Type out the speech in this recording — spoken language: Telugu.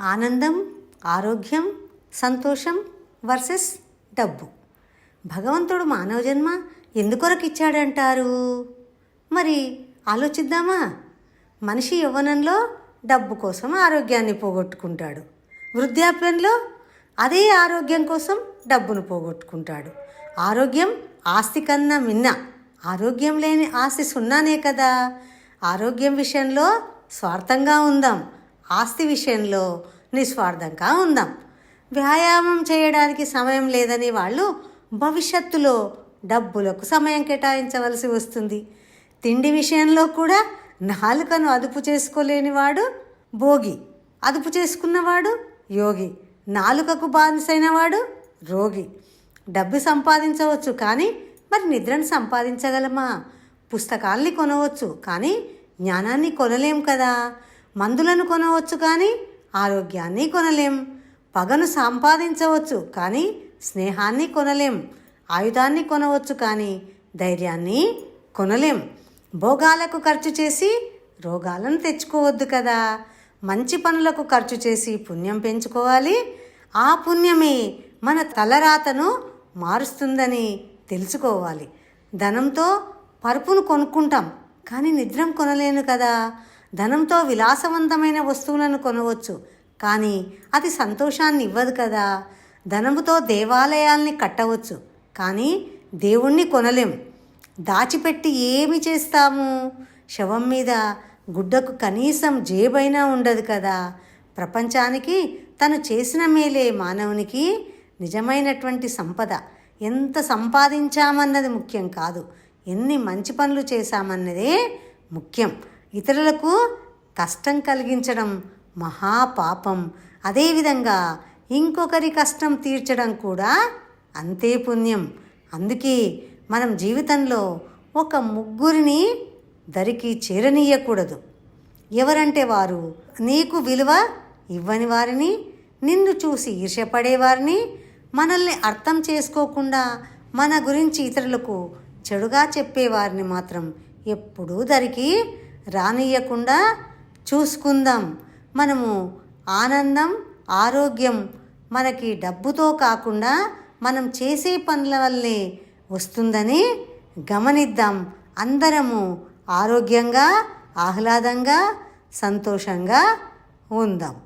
ఆనందం ఆరోగ్యం సంతోషం వర్సెస్ డబ్బు. భగవంతుడు మానవ జన్మ ఎందుకొరకు ఇచ్చాడంటారు మరి ఆలోచిద్దామా? మనిషి యవ్వనంలో డబ్బు కోసం ఆరోగ్యాన్ని పోగొట్టుకుంటాడు. వృద్ధాప్యంలో అదే ఆరోగ్యం కోసం డబ్బును పోగొట్టుకుంటాడు. ఆరోగ్యం ఆస్తి కన్నా మిన్న ఆరోగ్యం లేని ఆస్తి సున్నానే కదా. ఆరోగ్యం విషయంలో స్వార్థంగా ఉందాం. ఆస్తి విషయంలో నిస్వార్థంగా ఉందాం. వ్యాయామం చేయడానికి సమయం లేదని వాళ్ళు భవిష్యత్తులో డబ్బులకు సమయం కేటాయించవలసి వస్తుంది. తిండి విషయంలో కూడా నాలుకను అదుపు చేసుకోలేనివాడు భోగి అదుపు చేసుకున్నవాడు యోగి నాలుకకు బానిసైనవాడు రోగి. డబ్బు సంపాదించవచ్చు కానీ మరి నిద్రను సంపాదించగలమా? పుస్తకాల్ని కొనవచ్చు కానీ జ్ఞానాన్ని కొనలేం కదా? మందులను కొనవచ్చు కానీ ఆరోగ్యాన్ని కొనలేం. పగను సంపాదించవచ్చు కానీ స్నేహాన్ని కొనలేం. ఆయుధాన్ని కొనవచ్చు కానీ ధైర్యాన్ని కొనలేం. భోగాలకు ఖర్చు చేసి రోగాలను తెచ్చుకోవద్దు కదా. మంచి పనులకు ఖర్చు చేసి పుణ్యం పెంచుకోవాలి. ఆ పుణ్యమే మన తలరాతను మారుస్తుందని తెలుసుకోవాలి. ధనంతో పరుపును కొనుక్కుంటాం కానీ నిద్రం కొనలేను కదా. ధనంతో విలాసవంతమైన వస్తువులను కొనవచ్చు. కానీ అది సంతోషాన్ని ఇవ్వదు కదా. ధనముతో దేవాలయాల్ని కట్టవచ్చు. కానీ దేవుణ్ణి కొనలేం. దాచిపెట్టి ఏమి చేస్తాము? శవం మీద గుడ్డకు కనీసం జేబైనా ఉండదు కదా. ప్రపంచానికి తను చేసిన మేలే మానవునికి నిజమైనటువంటి సంపద. ఎంత సంపాదించామన్నది ముఖ్యం కాదు. ఎన్ని మంచి పనులు చేశామన్నదే ముఖ్యం. ఇతరులకు కష్టం కలిగించడం మహాపాపం అదేవిధంగా ఇంకొకరి కష్టం తీర్చడం కూడా అంతే పుణ్యం. అందుకే మనం జీవితంలో ఒక ముగ్గురిని దరికి చేరనీయకూడదు. ఎవరంటే వారు? నీకు విలువ ఇవ్వని వారిని నిన్ను చూసి ఈర్ష్యపడేవారిని మనల్ని అర్థం చేసుకోకుండా మన గురించి ఇతరులకు చెడుగా చెప్పేవారిని మాత్రం ఎప్పుడూ దరికి రానియకుండా చూసుకుందాం. మనము ఆనందం ఆరోగ్యం మనకి డబ్బుతో కాకుండా మనం చేసే పనుల వల్లే వస్తుందని గమనిద్దాం. అందరము ఆరోగ్యంగా ఆహ్లాదంగా సంతోషంగా ఉందాం.